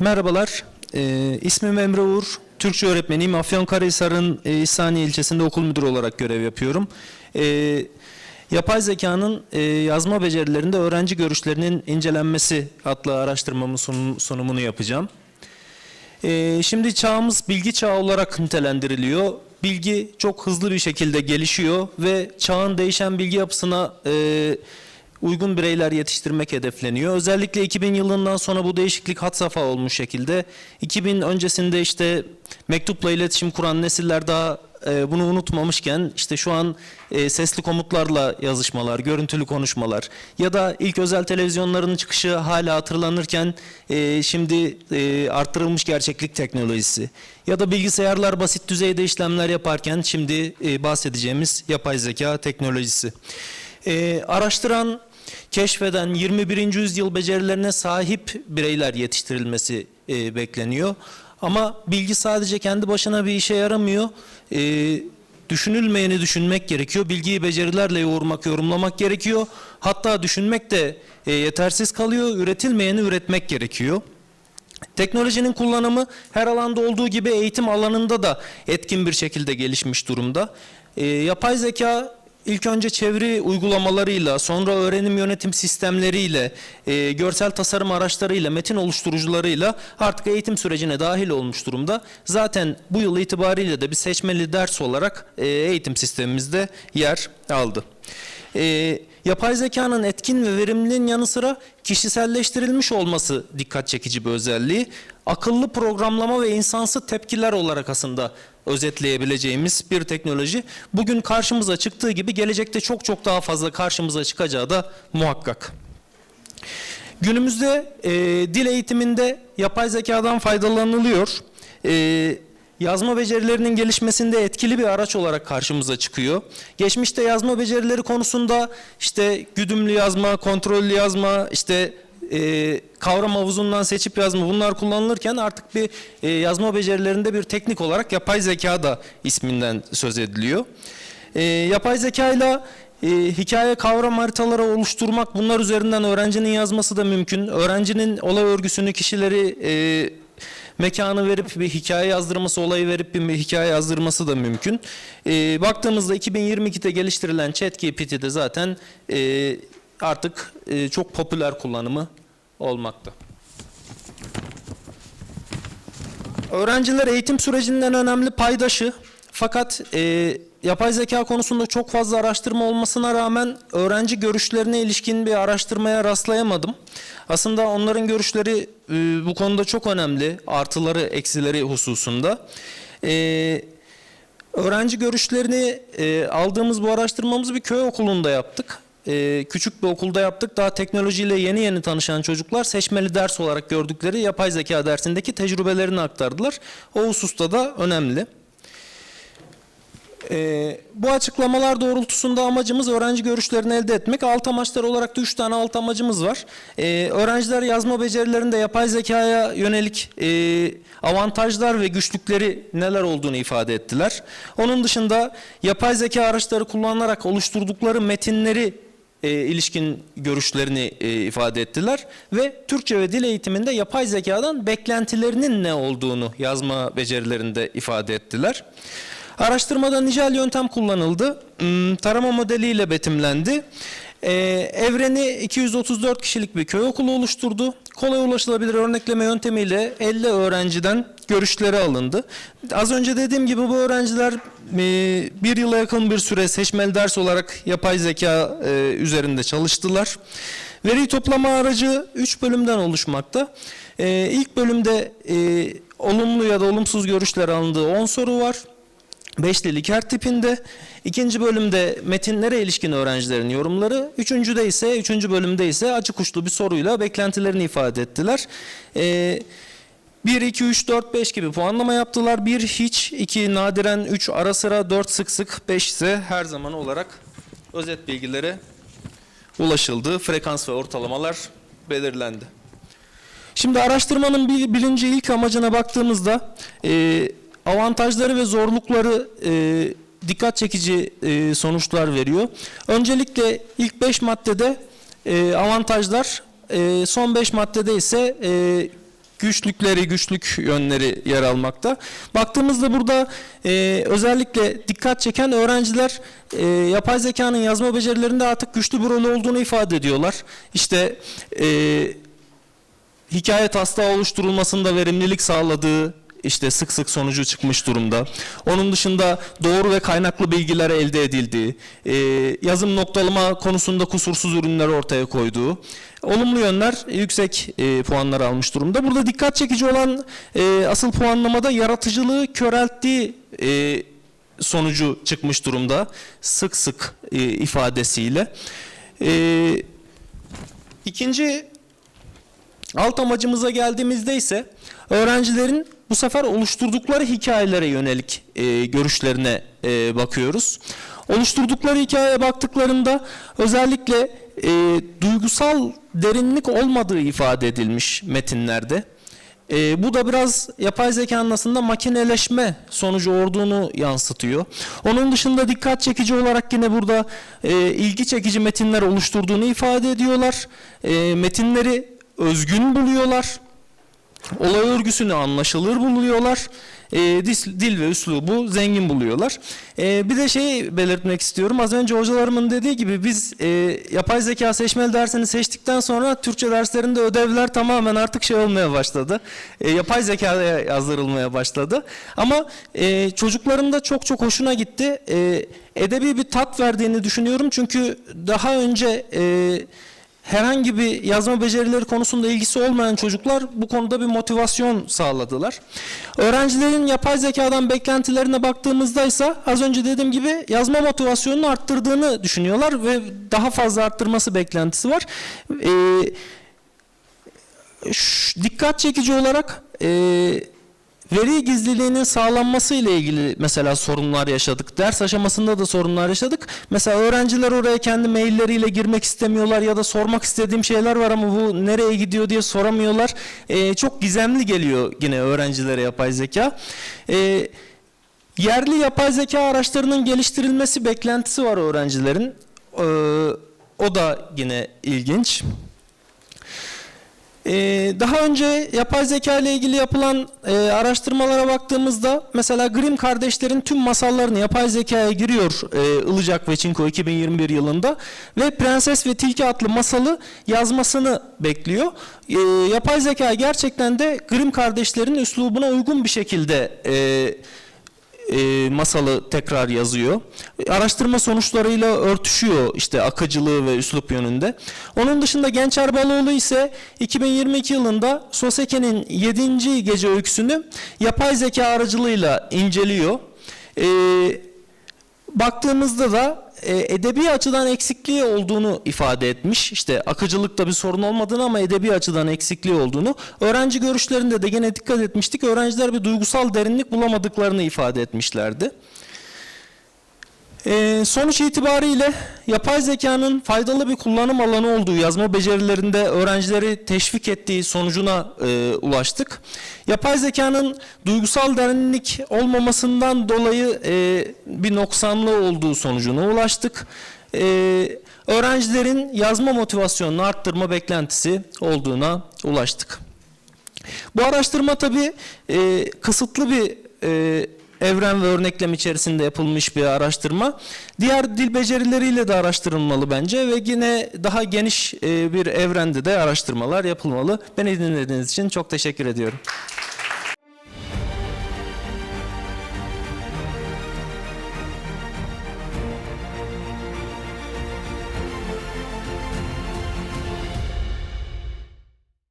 Merhabalar, ee, ismim Emre Uğur. Türkçe öğretmeniyim. Afyonkarahisar'ın e, İhsaniye ilçesinde okul müdürü olarak görev yapıyorum. Ee, yapay zekanın e, yazma becerilerinde öğrenci görüşlerinin incelenmesi adlı araştırmamın sunum- sunumunu yapacağım. Ee, şimdi çağımız bilgi çağı olarak nitelendiriliyor. Bilgi çok hızlı bir şekilde gelişiyor ve çağın değişen bilgi yapısına e, uygun bireyler yetiştirmek hedefleniyor. Özellikle 2000 yılından sonra bu değişiklik had safhaya olmuş şekilde. 2000 öncesinde işte mektupla iletişim kuran nesiller daha e, bunu unutmamışken işte şu an e, sesli komutlarla yazışmalar, görüntülü konuşmalar ya da ilk özel televizyonların çıkışı hala hatırlanırken e, şimdi e, arttırılmış gerçeklik teknolojisi ya da bilgisayarlar basit düzeyde işlemler yaparken şimdi bahsedeceğimiz yapay zeka teknolojisi. Araştıran, keşfeden 21. yüzyıl becerilerine sahip bireyler yetiştirilmesi e, bekleniyor. Ama bilgi sadece kendi başına bir işe yaramıyor. E, düşünülmeyeni düşünmek gerekiyor. Bilgiyi becerilerle yoğurmak, yorumlamak gerekiyor. Hatta düşünmek de e, yetersiz kalıyor. Üretilmeyeni üretmek gerekiyor. Teknolojinin kullanımı her alanda olduğu gibi eğitim alanında da etkin bir şekilde gelişmiş durumda. Ee, yapay zeka ilk önce çeviri uygulamalarıyla, sonra öğrenim yönetim sistemleriyle, e, görsel tasarım araçlarıyla, metin oluşturucularıyla artık eğitim sürecine dahil olmuş durumda. Zaten bu yıl itibariyle de bir seçmeli ders olarak e, eğitim sistemimizde yer aldı. E, yapay zekanın etkin ve verimliliğin yanı sıra kişiselleştirilmiş olması dikkat çekici bir özelliği. Akıllı programlama ve insansı tepkiler olarak aslında özetleyebileceğimiz bir teknoloji. Bugün karşımıza çıktığı gibi gelecekte çok çok daha fazla karşımıza çıkacağı da muhakkak. Günümüzde e, dil eğitiminde yapay zekadan faydalanılıyor. E, yazma becerilerinin gelişmesinde etkili bir araç olarak karşımıza çıkıyor. Geçmişte yazma becerileri konusunda işte güdümlü yazma, kontrollü yazma, işte e, kavram havuzundan seçip yazma bunlar kullanılırken artık bir e, yazma becerilerinde bir teknik olarak yapay zeka da isminden söz ediliyor. E, yapay zeka ile e, hikaye kavram haritaları oluşturmak bunlar üzerinden öğrencinin yazması da mümkün. Öğrencinin olay örgüsünü, kişileri, e, mekanı verip bir hikaye yazdırması, olayı verip bir hikaye yazdırması da mümkün. E, baktığımızda 2022'de geliştirilen ChatGPT de zaten e, artık e, çok popüler kullanımı olmakta. Öğrenciler eğitim sürecinden önemli paydaşı. Fakat e, yapay zeka konusunda çok fazla araştırma olmasına rağmen öğrenci görüşlerine ilişkin bir araştırmaya rastlayamadım. Aslında onların görüşleri e, bu konuda çok önemli. Artıları, eksileri hususunda. E, öğrenci görüşlerini e, aldığımız bu araştırmamızı bir köy okulunda yaptık. E, küçük bir okulda yaptık. Daha teknolojiyle yeni yeni tanışan çocuklar seçmeli ders olarak gördükleri yapay zeka dersindeki tecrübelerini aktardılar. O hususta da önemli. Ee, bu açıklamalar doğrultusunda amacımız öğrenci görüşlerini elde etmek. Alt amaçlar olarak da üç tane alt amacımız var. Ee, öğrenciler yazma becerilerinde yapay zekaya yönelik e, avantajlar ve güçlükleri neler olduğunu ifade ettiler. Onun dışında yapay zeka araçları kullanarak oluşturdukları metinleri e, ilişkin görüşlerini e, ifade ettiler ve Türkçe ve dil eğitiminde yapay zekadan beklentilerinin ne olduğunu yazma becerilerinde ifade ettiler. Araştırmada nicel yöntem kullanıldı. Hmm, Tarama modeliyle betimlendi. Ee, evreni 234 kişilik bir köy okulu oluşturdu. Kolay ulaşılabilir örnekleme yöntemiyle 50 öğrenciden görüşleri alındı. Az önce dediğim gibi bu öğrenciler e, bir yıla yakın bir süre seçmeli ders olarak yapay zeka e, üzerinde çalıştılar. Veri toplama aracı 3 bölümden oluşmakta. E, ilk bölümde e, olumlu ya da olumsuz görüşler alındığı 10 soru var. Beşlilik her tipinde. İkinci bölümde metinlere ilişkin öğrencilerin yorumları. Üçüncüde ise, üçüncü bölümde ise açık uçlu bir soruyla beklentilerini ifade ettiler. Ee, 1, 2, 3, 4, 5 gibi puanlama yaptılar. 1 hiç, 2 nadiren, 3 ara sıra, 4 sık sık, 5 ise her zaman olarak özet bilgilere ulaşıldı. Frekans ve ortalamalar belirlendi. Şimdi araştırmanın bir, birinci ilk amacına baktığımızda e, avantajları ve zorlukları e, dikkat çekici e, sonuçlar veriyor. Öncelikle ilk 5 maddede e, avantajlar, e, son 5 maddede ise e, güçlükleri, güçlük yönleri yer almakta. Baktığımızda burada e, özellikle dikkat çeken öğrenciler e, yapay zekanın yazma becerilerinde artık güçlü bir rol olduğunu ifade ediyorlar. İşte e, hikaye taslağı oluşturulmasında verimlilik sağladığı işte sık sık sonucu çıkmış durumda. Onun dışında doğru ve kaynaklı bilgiler elde edildiği, e, yazım noktalama konusunda kusursuz ürünler ortaya koyduğu, olumlu yönler yüksek e, puanlar almış durumda. Burada dikkat çekici olan e, asıl puanlamada yaratıcılığı körelttiği e, sonucu çıkmış durumda. Sık sık ifadesiyle. E, ikinci Alt amacımıza geldiğimizde ise öğrencilerin bu sefer oluşturdukları hikayelere yönelik e, görüşlerine e, bakıyoruz. Oluşturdukları hikayeye baktıklarında özellikle e, duygusal derinlik olmadığı ifade edilmiş metinlerde. E, bu da biraz yapay zekanın aslında makineleşme sonucu olduğunu yansıtıyor. Onun dışında dikkat çekici olarak yine burada e, ilgi çekici metinler oluşturduğunu ifade ediyorlar. E, metinleri özgün buluyorlar. Olay örgüsünü anlaşılır buluyorlar. E, dil, ve üslubu zengin buluyorlar. E, bir de şey belirtmek istiyorum. Az önce hocalarımın dediği gibi biz e, yapay zeka seçmeli dersini seçtikten sonra Türkçe derslerinde ödevler tamamen artık şey olmaya başladı. E, yapay zekaya yazdırılmaya başladı. Ama e, çocukların da çok çok hoşuna gitti. E, edebi bir tat verdiğini düşünüyorum. Çünkü daha önce... E, herhangi bir yazma becerileri konusunda ilgisi olmayan çocuklar bu konuda bir motivasyon sağladılar. Öğrencilerin yapay zekadan beklentilerine baktığımızda ise az önce dediğim gibi yazma motivasyonunu arttırdığını düşünüyorlar ve daha fazla arttırması beklentisi var. Ee, dikkat çekici olarak e, veri gizliliğinin sağlanması ile ilgili mesela sorunlar yaşadık. Ders aşamasında da sorunlar yaşadık. Mesela öğrenciler oraya kendi mailleriyle girmek istemiyorlar ya da sormak istediğim şeyler var ama bu nereye gidiyor diye soramıyorlar. Ee, çok gizemli geliyor yine öğrencilere yapay zeka. Ee, yerli yapay zeka araçlarının geliştirilmesi beklentisi var öğrencilerin. Ee, o da yine ilginç. Ee, daha önce yapay zeka ile ilgili yapılan e, araştırmalara baktığımızda mesela Grimm kardeşlerin tüm masallarını yapay zekaya giriyor e, Ilıcak ve Çinko 2021 yılında ve Prenses ve Tilki adlı masalı yazmasını bekliyor. E, yapay zeka gerçekten de Grimm kardeşlerin üslubuna uygun bir şekilde e, e, masalı tekrar yazıyor. Araştırma sonuçlarıyla örtüşüyor işte akıcılığı ve üslup yönünde. Onun dışında Gençer Baloğlu ise 2022 yılında Soseke'nin 7. gece öyküsünü yapay zeka aracılığıyla inceliyor. E, baktığımızda da e, edebi açıdan eksikliği olduğunu ifade etmiş. İşte akıcılıkta bir sorun olmadığını ama edebi açıdan eksikliği olduğunu. Öğrenci görüşlerinde de gene dikkat etmiştik. Öğrenciler bir duygusal derinlik bulamadıklarını ifade etmişlerdi. E, sonuç itibariyle yapay zekanın faydalı bir kullanım alanı olduğu yazma becerilerinde öğrencileri teşvik ettiği sonucuna e, ulaştık. Yapay zekanın duygusal derinlik olmamasından dolayı e, bir noksanlığı olduğu sonucuna ulaştık. E, öğrencilerin yazma motivasyonunu arttırma beklentisi olduğuna ulaştık. Bu araştırma tabii e, kısıtlı bir e, evren ve örneklem içerisinde yapılmış bir araştırma. Diğer dil becerileriyle de araştırılmalı bence ve yine daha geniş e, bir evrende de araştırmalar yapılmalı. Beni dinlediğiniz için çok teşekkür ediyorum.